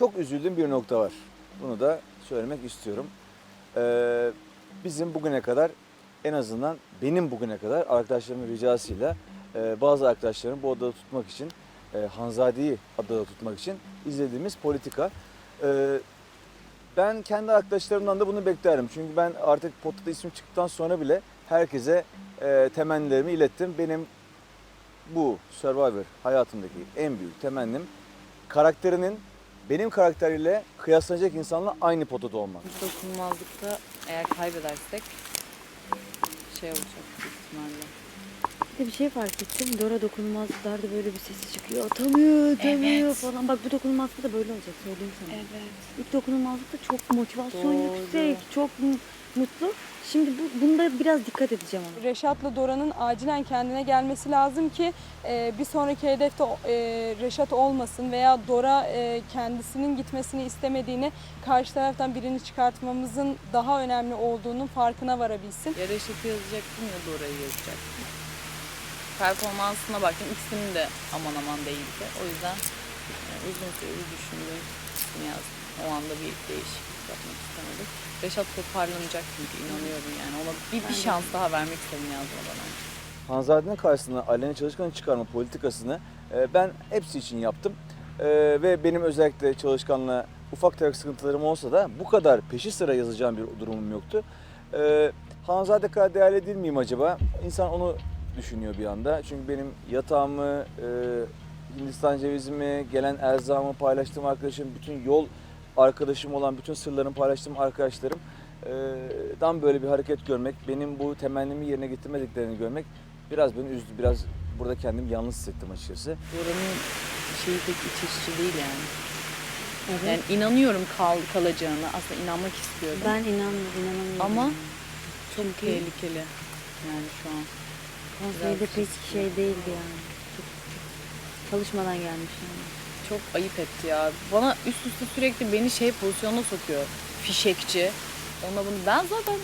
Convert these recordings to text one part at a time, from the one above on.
çok üzüldüğüm bir nokta var. Bunu da söylemek istiyorum. Ee, bizim bugüne kadar en azından benim bugüne kadar arkadaşlarımın ricasıyla e, bazı arkadaşlarım bu odada tutmak için e, Hanzade'yi adada tutmak için izlediğimiz politika. Ee, ben kendi arkadaşlarımdan da bunu beklerim. Çünkü ben artık potada isim çıktıktan sonra bile herkese e, temennilerimi ilettim. Benim bu Survivor hayatımdaki en büyük temennim karakterinin benim karakteriyle kıyaslanacak insanla aynı potada olmak. Dokunulmazlıkta eğer kaybedersek şey olacak büyük ihtimalle. Bir de bir şey fark ettim. Dora dokunulmazlıklarda böyle bir sesi çıkıyor. Atamıyor, atamıyor Evet. falan. Bak bu dokunulmazlıkta da böyle olacak söyleyeyim sana. Evet. İlk dokunulmazlıkta çok motivasyon Doğru. yüksek, çok mutlu. Şimdi bu, bunda biraz dikkat edeceğim ona. Reşat'la Dora'nın acilen kendine gelmesi lazım ki e, bir sonraki hedefte e, Reşat olmasın veya Dora e, kendisinin gitmesini istemediğini karşı taraftan birini çıkartmamızın daha önemli olduğunun farkına varabilsin. Ya Reşat'ı yazacaktım ya Dora'yı yazacaktım. Performansına baktım. İkisinin de aman aman değildi. O yüzden e, uzun süre düşündüm. Yazdım. O anda bir değişiklik yapmak istemedim. Reşat toparlanacak çünkü inanıyorum yani. Ona bir, bir şans daha vermek istedim yazmadan önce. Hanzade'nin karşısına Aleni Çalışkan'ı çıkarma politikasını e, ben hepsi için yaptım. E, ve benim özellikle Çalışkan'la ufak tefek sıkıntılarım olsa da bu kadar peşi sıra yazacağım bir durumum yoktu. E, Hanzade kadar değerli değil miyim acaba? İnsan onu düşünüyor bir anda. Çünkü benim yatağımı, e, Hindistan cevizimi, gelen erzağımı paylaştığım arkadaşım, bütün yol arkadaşım olan bütün sırlarımı paylaştığım arkadaşlarım dan böyle bir hareket görmek, benim bu temennimi yerine getirmediklerini görmek biraz beni üzdü. Biraz burada kendimi yalnız hissettim açıkçası. Dora'nın şeyi pek iç değil yani. Evet. Yani inanıyorum kal, kalacağını. Aslında inanmak istiyorum. ben inanmıyorum, inanamıyorum. Ama çok Çünkü tehlikeli yani şu an. konseyde pek şey değildi yani. Çok çalışmadan gelmiş yani. Çok ayıp etti ya. Bana üst üste sürekli beni şey pozisyona sokuyor. Fişekçi. Ona bunu ben zaten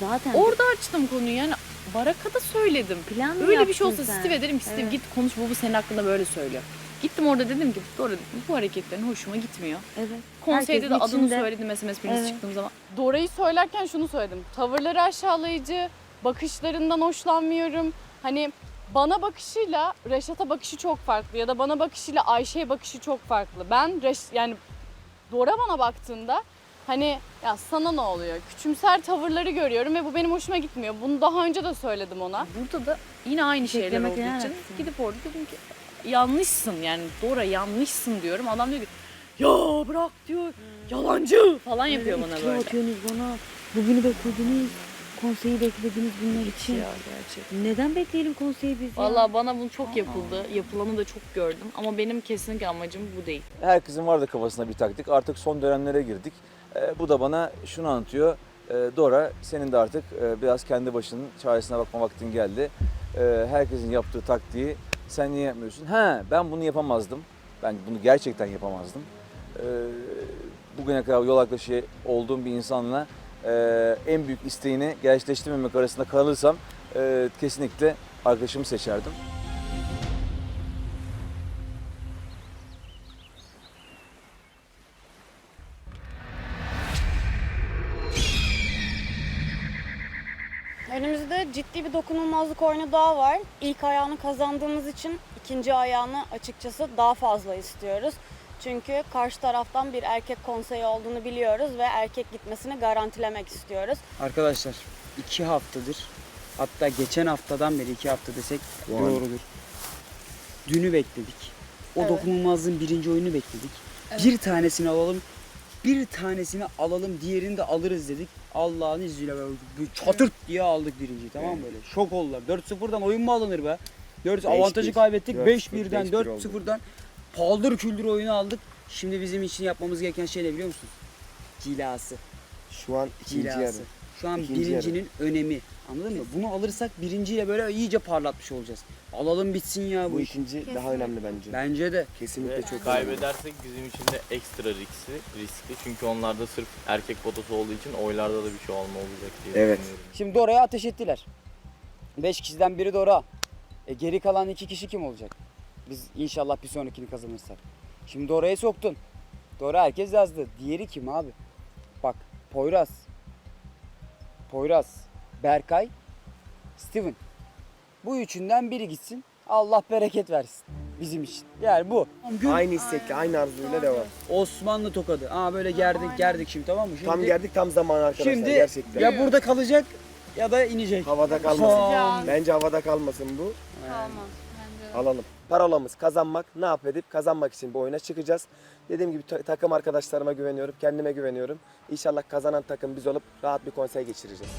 Zaten orada açtım konuyu yani Baraka'da söyledim. plan mı Böyle bir şey yaptın olsa sen? Steve derim ki Steve Evet. git konuş bu bu senin hakkında böyle söylüyor. Gittim orada dedim ki doğru dedim, bu hareketlerin hoşuma gitmiyor. Evet. Konseyde de Herkesin adını içinde- söyledim SMS birisi Evet. çıktığım zaman. Dora'yı söylerken şunu söyledim. Tavırları aşağılayıcı, bakışlarından hoşlanmıyorum. Hani bana bakışıyla Reşat'a bakışı çok farklı ya da bana bakışıyla Ayşe'ye bakışı çok farklı. Ben Reş yani Dora bana baktığında hani ya sana ne oluyor? Küçümser tavırları görüyorum ve bu benim hoşuma gitmiyor. Bunu daha önce de söyledim ona. Burada da yine aynı şeyler Beklemek olduğu için alakası? gidip orada dedim ki yanlışsın yani Dora yanlışsın diyorum. Adam diyor ki ya bırak diyor yalancı falan yapıyor bana böyle. atıyorsunuz bana. Bugünü beklediniz. Konseyi beklediniz bunlar için. Ya gerçekten. Neden bekleyelim konseyi biz ya? Valla bana bu çok yapıldı. Yapılanı da çok gördüm. Ama benim kesinlikle amacım bu değil. Herkesin vardı kafasında bir taktik. Artık son dönemlere girdik. E, bu da bana şunu anlatıyor. E, Dora senin de artık e, biraz kendi başının çaresine bakma vaktin geldi. E, herkesin yaptığı taktiği sen niye yapmıyorsun? Ha ben bunu yapamazdım. Ben bunu gerçekten yapamazdım. E, bugüne kadar yol arkadaşı olduğum bir insanla e, en büyük isteğini gerçekleştirmemek arasında kalırsam e, kesinlikle arkadaşımı seçerdim. Önümüzde ciddi bir dokunulmazlık oyunu daha var. İlk ayağını kazandığımız için ikinci ayağını açıkçası daha fazla istiyoruz. Çünkü karşı taraftan bir erkek konseyi olduğunu biliyoruz ve erkek gitmesini garantilemek istiyoruz. Arkadaşlar iki haftadır hatta geçen haftadan beri iki hafta desek doğrudur. Dünü bekledik. O Evet. dokunulmazlığın birinci oyunu bekledik. Bir tanesini alalım. Bir tanesini alalım diğerini de alırız dedik. Allah'ın izniyle böyle bir çatırt diye aldık birinciyi tamam mı böyle? Şok oldular. 4-0'dan oyun mu alınır be? 4 avantajı kaybettik. 5-1'den 4-0'dan paldır küldür oyunu aldık. Şimdi bizim için yapmamız gereken şey ne biliyor musunuz? Cilası. Şu an ikinci Cilası. yarı. Şu an İkinci birincinin önemi. Anladın mı? Bunu alırsak birinciyle böyle iyice parlatmış olacağız. Alalım bitsin ya bu, Bu iş. ikinci daha önemli bence. Bence de. Kesinlikle Ve çok önemli. kaybedersek bizim için de ekstra riskli, riskli. Çünkü onlarda sırf erkek potası olduğu için oylarda da bir şey olma olacak diye Evet. düşünüyorum. Şimdi Dora'ya ateş ettiler. 5 kişiden biri Dora. E geri kalan iki kişi kim olacak? Biz inşallah bir sonrakini kazanırsak. Şimdi Dora'ya soktun. Doğru herkes yazdı. Diğeri kim abi? Bak Poyraz. Poyraz. Berkay. Steven. Bu üçünden biri gitsin. Allah bereket versin. Bizim için. Yani bu. Aynı istekle, aynı arzuyla devam. Osmanlı tokadı. Aa böyle gerdik gerdik şimdi tamam mı? Şimdi, Tam geldik tam zamanı arkadaşlar Şimdi gerçekten. ya burada kalacak ya da inecek. Havada kalmasın. Son. Bence havada kalmasın bu. Kalmaz. Alalım. Parolamız kazanmak. Ne yap edip kazanmak için bu oyuna çıkacağız. Dediğim gibi ta- takım arkadaşlarıma güveniyorum. Kendime güveniyorum. İnşallah kazanan takım biz olup rahat bir konser geçireceğiz.